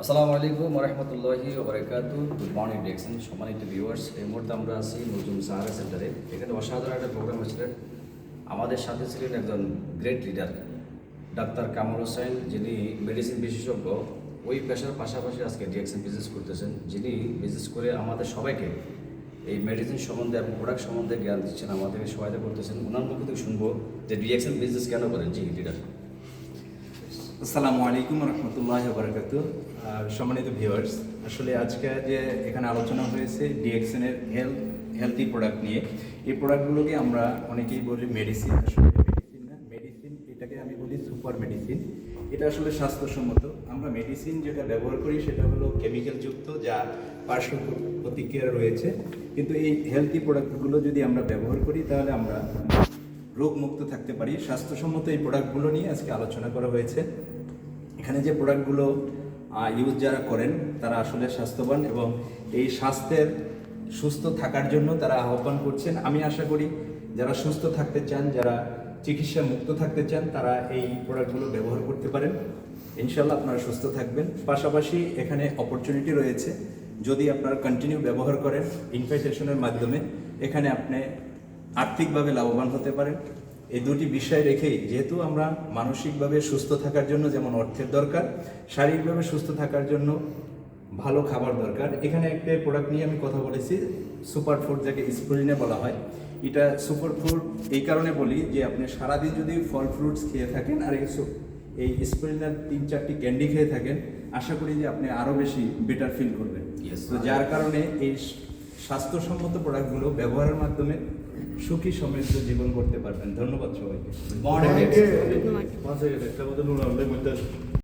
আসসালামু আলাইকুম রহমতুল্লাহি ওবরাকাত। গুড মর্নিং ডেকসন সম্মানিত ভিউয়ার্স এই মুহূর্তে আমরা আছি নজরুল সাহারা সেন্টারে। এখানে অসাধারণ একটা প্রোগ্রাম হয়েছিলেন আমাদের সাথে ছিলেন একজন great leader doctor Kamal Hossain, যিনি মেডিসিন বিশেষজ্ঞ। ওই পেশার পাশাপাশি আজকে ডিএক্সএন বিজনেস করতেছেন। যিনি বিজনেস করে আমাদের সবাইকে এই মেডিসিন সম্বন্ধে এবং প্রোডাক্ট সম্বন্ধে জ্ঞান দিচ্ছেন, আমাদেরকে সহায়তা করতেছেন। ওনার মুখ থেকে শুনব যে ডিএক্সএন বিজনেস কেন করেন? জি লিডার আসসালামু আলাইকুম রহমতুল্লাহ বারকাত সম্মানিত ভিউয়ার্স, আসলে আজকে যে এখানে আলোচনা হয়েছে ডিএক্সএনের হেলথ হেলথি প্রোডাক্ট নিয়ে, এই প্রোডাক্টগুলোকে আমরা অনেকেই বলি মেডিসিন আসলে মেডিসিন না মেডিসিন এটাকে আমি বলি সুপার মেডিসিন এটা আসলে স্বাস্থ্যসম্মত। আমরা মেডিসিন যেটা ব্যবহার করি সেটা হলো কেমিক্যাল যুক্ত, যা পার্শ্ব প্রতিক্রিয়া রয়েছে। কিন্তু এই হেলথি প্রোডাক্টগুলো যদি আমরা ব্যবহার করি, তাহলে আমরা রোগমুক্ত থাকতে পারি। স্বাস্থ্যসম্মত এই প্রোডাক্টগুলো নিয়ে আজকে আলোচনা করা হয়েছে। এখানে যে প্রোডাক্টগুলো ইউজ যারা করেন, তারা আসলে স্বাস্থ্যবান এবং এই স্বাস্থ্যের সুস্থ থাকার জন্য তারা আহ্বান করছেন। আমি আশা করি যারা সুস্থ থাকতে চান, যারা চিকিৎসা মুক্ত থাকতে চান, তারা এই প্রোডাক্টগুলো ব্যবহার করতে পারেন। ইনশাল্লাহ আপনারা সুস্থ থাকবেন। পাশাপাশি এখানে অপরচুনিটি রয়েছে। যদি আপনারা কন্টিনিউ ব্যবহার করেন ইনফেকশনের মাধ্যমে, এখানে আপনি আর্থিকভাবে লাভবান হতে পারেন। এই দুটি বিষয় রেখেই যেহেতু আমরা মানসিকভাবে সুস্থ থাকার জন্য যেমন অর্থের দরকার শারীরিকভাবে সুস্থ থাকার জন্য ভালো খাবার দরকার। এখানে একটা প্রোডাক্ট নিয়ে আমি কথা বলেছি সুপার ফুড যাকে স্প্রিনে বলা হয়। এটা সুপার ফুড এই কারণে বলি যে আপনি সারাদিন যদি ফল ফ্রুটস খেয়ে থাকেন আর এই এই স্প্রিনের তিন চারটি ক্যান্ডি খেয়ে থাকেন আশা করি যে আপনি আরও বেশি বেটার ফিল করবেন. তো যার কারণে এই স্বাস্থ্যসম্মত প্রোডাক্টগুলো ব্যবহারের মাধ্যমে সুখী সমৃদ্ধ জীবন করতে পারবেন। ধন্যবাদ সবাইকে।